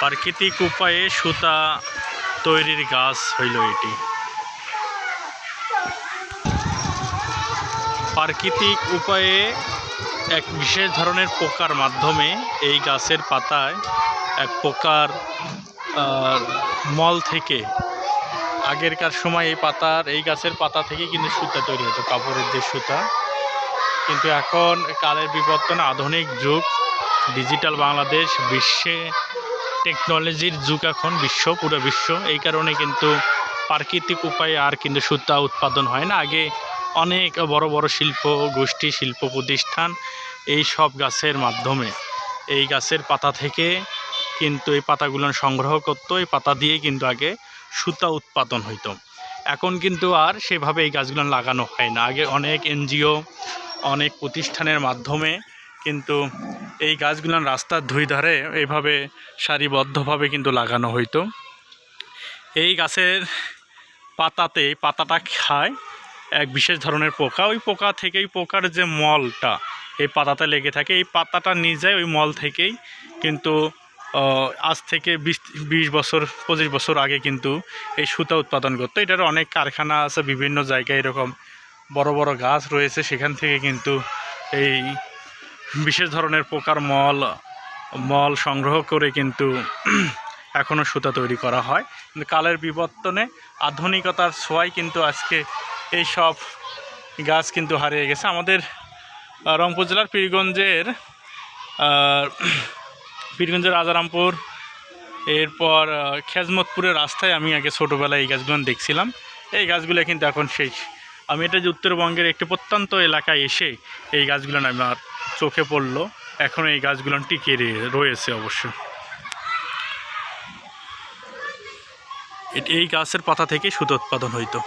প্রাকৃতিক উপায়ে সুতা তৈরির গাছ হইল এটি। প্রাকৃতিক উপায়ে এক বিশেষ ধরনের পোকার মাধ্যমে এই গাছের পাতায় এক পোকার মল থেকে, আগেরকার সময় এই পাতার, এই গাছের পাতা থেকে কিন্তু সুতা তৈরি হতো, কাপড়ের যে সুতা। কিন্তু এখন কালের বিবর্তন আধুনিক যুগ, ডিজিটাল বাংলাদেশ বিশ্বে টেকনোলজির যুগ এখন বিশ্ব, পুরো বিশ্ব। এই কারণে কিন্তু প্রাকৃতিক উপায়ে আর কিন্তু সুতা উৎপাদন হয় না। আগে অনেক বড় বড় শিল্প গোষ্ঠী, শিল্প প্রতিষ্ঠান এই সব গাছের মাধ্যমে। এই গাছের পাতা থেকে কিন্তু এই পাতাগুলো সংগ্রহ করতো, এই পাতা দিয়ে কিন্তু আগে সুতা উৎপাদন হইতো। এখন কিন্তু আর সেভাবে এই গাছগুলো লাগানো হয় না। আগে অনেক এনজিও, অনেক প্রতিষ্ঠানের মাধ্যমে কিন্তু এই গাছগুলো রাস্তার দুই ধারে এইভাবে সারিবদ্ধভাবে কিন্তু লাগানো হইতো। এই গাছের পাতাতে পাতাটা খায় এক বিশেষ ধরনের পোকা। ওই পোকা থেকেই, পোকার যে মলটা, এই পাতাতে লেগে থাকে। এই পাতাটা নিজে ওই মল থেকেই কিন্তু আজ থেকে বিশ বিশ বছর, পঁচিশ বছর আগে কিন্তু এই সুতা উৎপাদন করতো। এটার অনেক কারখানা আছে, বিভিন্ন জায়গায় এরকম বড় বড় গাছ রয়েছে। সেখান থেকে কিন্তু এই বিশেষ ধরনের পোকার মল মল সংগ্রহ করে কিন্তু এখনও সুতা তৈরি করা হয়। কিন্তু কালের বিবর্তনে আধুনিকতার ছোঁয়ায় কিন্তু আজকে এই সব গাছ কিন্তু হারিয়ে গেছে। আমাদের রংপুর জেলার পীরগঞ্জের পীরগঞ্জের রাজারামপুর, এরপর খেজমতপুরের রাস্তায় আমি আগে ছোটোবেলায় এই গাছগুলো দেখছিলাম। এই গাছগুলো কিন্তু এখন শেষ। আমি এটা যে উত্তরবঙ্গের একটি প্রত্যন্ত এলাকায় এসে এই গাছগুলো আমার চোখে পড়ল। এখন এই গাছগুলো টিকে রয়েছে অবশ্য। এই গাছের পাতা থেকে সুতো উৎপাদন হইতো।